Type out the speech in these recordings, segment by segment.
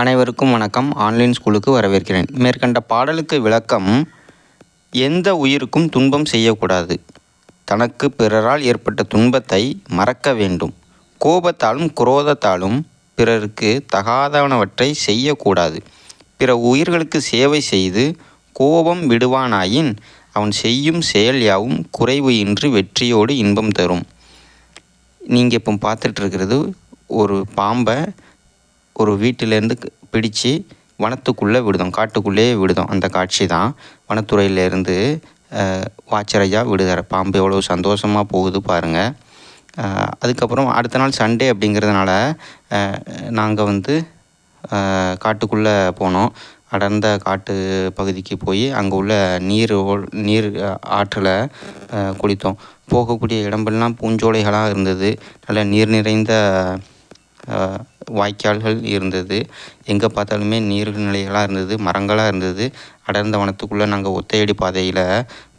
அனைவருக்கும் வணக்கம். ஆன்லைன் ஸ்கூலுக்கு வரவேற்கிறேன். மேற்கண்ட பாடலுக்கு விளக்கம் எந்த உயிருக்கும் துன்பம் செய்யக்கூடாது. தனக்கு பிறரால் ஏற்பட்ட துன்பத்தை மறக்க வேண்டும். கோபத்தாலும் குரோதத்தாலும் பிறருக்கு தகாதவனவற்றை செய்யக்கூடாது. பிற உயிர்களுக்கு சேவை செய்து கோபம் விடுவானாயின் அவன் செய்யும் செயல் யாவும் குறைவு இன்றி வெற்றியோடு இன்பம் தரும். நீங்கள் இப்போ பார்த்துட்டு இருக்கிறது ஒரு பாம்பை ஒரு வீட்டிலேருந்து பிடிச்சு வனத்துக்குள்ளே விடுதோம். காட்டுக்குள்ளேயே விடுதோம். அந்த காட்சி தான். வனத்துறையிலேருந்து வாச்சரையா விடுதார் பாம்பு எவ்வளோ சந்தோஷமாக போகுது பாருங்கள் அதுக்கப்புறம் அடுத்த நாள் சண்டே அப்படிங்கிறதுனால நாங்கள் வந்து காட்டுக்குள்ளே போனோம். அடர்ந்த காட்டு பகுதிக்கு போய் அங்கே உள்ள நீர் நீர் ஆற்றில் குளித்தோம். போகக்கூடிய இடமெல்லாம் பூஞ்சோலைகளாக இருந்தது. நல்ல நீர் நிறைந்த வாய்க்கால்கள் இருந்தது. எங்கே பார்த்தாலுமே நீர்நிலைகளாக இருந்தது மரங்களாக இருந்தது. அடர்ந்த வனத்துக்குள்ளே நாங்கள் ஒத்தையடி பாதையில்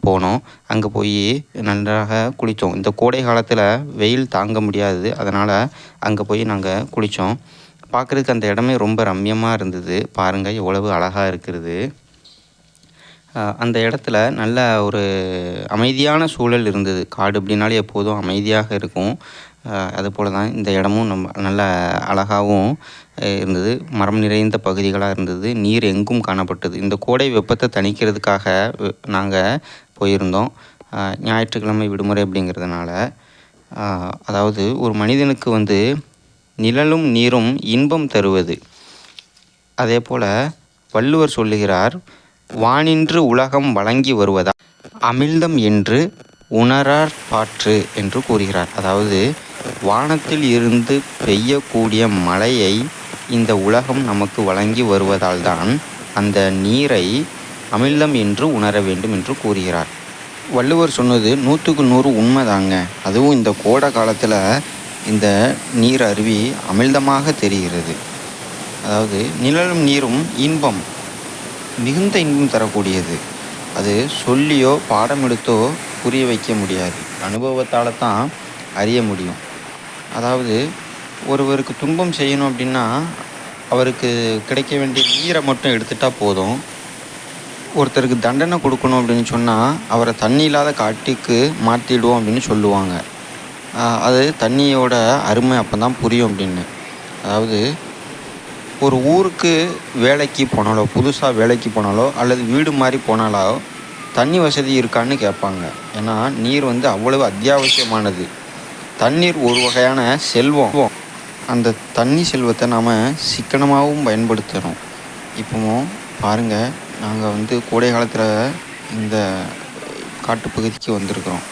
போனோம். அங்கே போய் நன்றாக குளித்தோம். இந்த கோடை காலத்தில் வெயில் தாங்க முடியாது. அதனால் அங்கே போய் நாங்கள் குளித்தோம். பார்க்குறதுக்கு அந்த இடமே ரொம்ப ரம்மியமாக இருந்தது. பாருங்கள் எவ்வளவு அழகாக இருக்கிறது. அந்த இடத்துல நல்ல ஒரு அமைதியான சூழல் இருந்தது. காடு அப்படின்னாலே எப்போதும் அமைதியாக இருக்கும். அதுபோல் தான் இந்த இடமும் நம்ம நல்ல அழகாகவும் இருந்தது. மரம் நிறைந்த பகுதிகளாக இருந்தது. நீர் எங்கும் காணப்பட்டது. இந்த கோடை வெப்பத்தை தணிக்கிறதுக்காக நாங்கள் போயிருந்தோம். ஞாயிற்றுக்கிழமை விடுமுறை அப்படிங்கிறதுனால. அதாவது ஒரு மனிதனுக்கு வந்து நிழலும் நீரும் இன்பம் தருவது. அதே போல் வள்ளுவர் சொல்லுகிறார் வானின்று உலகம் வழங்கி வருவதா? அமிழ்தம் என்று உணரார் பாற்று என்று கூறுகிறார். அதாவது வானத்தில் இருந்து பெய்யக்கூடிய மழையை இந்த உலகம் நமக்கு வழங்கி வருவதால் தான் அந்த நீரை அமிழ்தம் என்று உணர வேண்டும் என்று கூறுகிறார். வள்ளுவர் சொன்னது நூற்றுக்கு நூறு உண்மைதாங்க. அதுவும் இந்த கோடை காலத்தில் இந்த நீர் அருவி அமிழ்தமாக தெரிகிறது. அதாவது நிழலும் நீரும் இன்பம் மிகுந்த இன்பம் தரக்கூடியது. அது சொல்லியோ பாடம் எடுத்தோ புரிய வைக்க முடியாது. அனுபவத்தால் தான் அறிய முடியும். அதாவது ஒருவருக்கு துன்பம் செய்யணும் அப்படின்னா அவருக்கு கிடைக்க வேண்டிய நீரை மட்டும் எடுத்துட்டால் போதும். ஒருத்தருக்கு தண்டனை கொடுக்கணும் அப்படின்னு சொன்னால் அவரை தண்ணி இல்லாத காட்டுக்கு மாற்றிடுவோம் அப்படின்னு சொல்லுவாங்க. அது தண்ணியோட அருமை அப்போ தான் புரியும் அப்படின்னு. அதாவது ஒரு ஊருக்கு வேலைக்கு போனாலோ புதுசாக வேலைக்கு போனாலோ அல்லது வீடு மாதிரி போனாலோ தண்ணி வசதி இருக்கான்னு கேட்பாங்க. ஏன்னா நீர் வந்து அவ்வளவு அத்தியாவசியமானது. தண்ணீர் ஒரு வகையான செல்வம். அந்த தண்ணி செல்வத்தை நாம் சிக்கனமாகவும் பயன்படுத்தணும் இப்போவும் பாருங்கள் நாங்கள் வந்து கோடை காலத்தில் இந்த காட்டுப்பகுதிக்கு வந்திருக்கிறோம்.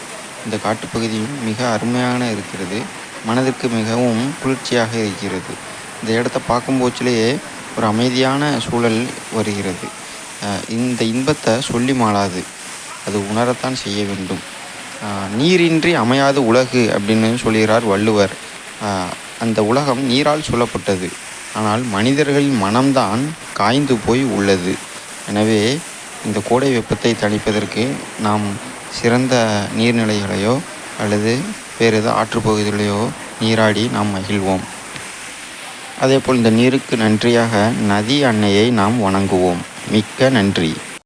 இந்த காட்டுப்பகுதியும் மிக அருமையான இருக்கிறது. மனதிற்கு மிகவும் குளிர்ச்சியாக இருக்கிறது. இந்த இடத்த பார்க்கும்போச்சிலேயே ஒரு அமைதியான சூழல் வருகிறது. இந்த இன்பத்தை சொல்லி மாளாது. அது உணரத்தான் செய்ய வேண்டும். நீரின்றி அமையாத உலகு அப்படின்னு சொல்கிறார் வள்ளுவர். அந்த உலகம் நீரால் சொல்லப்பட்டது ஆனால் மனிதர்களின் மனம்தான் காய்ந்து போய் உள்ளது. எனவே இந்த கோடை வெப்பத்தை தணிப்பதற்கு நாம் சிறந்த நீர்நிலைகளையோ அல்லது வேறு ஏதோ ஆற்றுப்பகுதிகளையோ நீராடி நாம் மகிழ்வோம். அதேபோல் இந்த நீருக்கு நன்றியாக நதி அன்னையை நாம் வணங்குவோம். மிக்க நன்றி.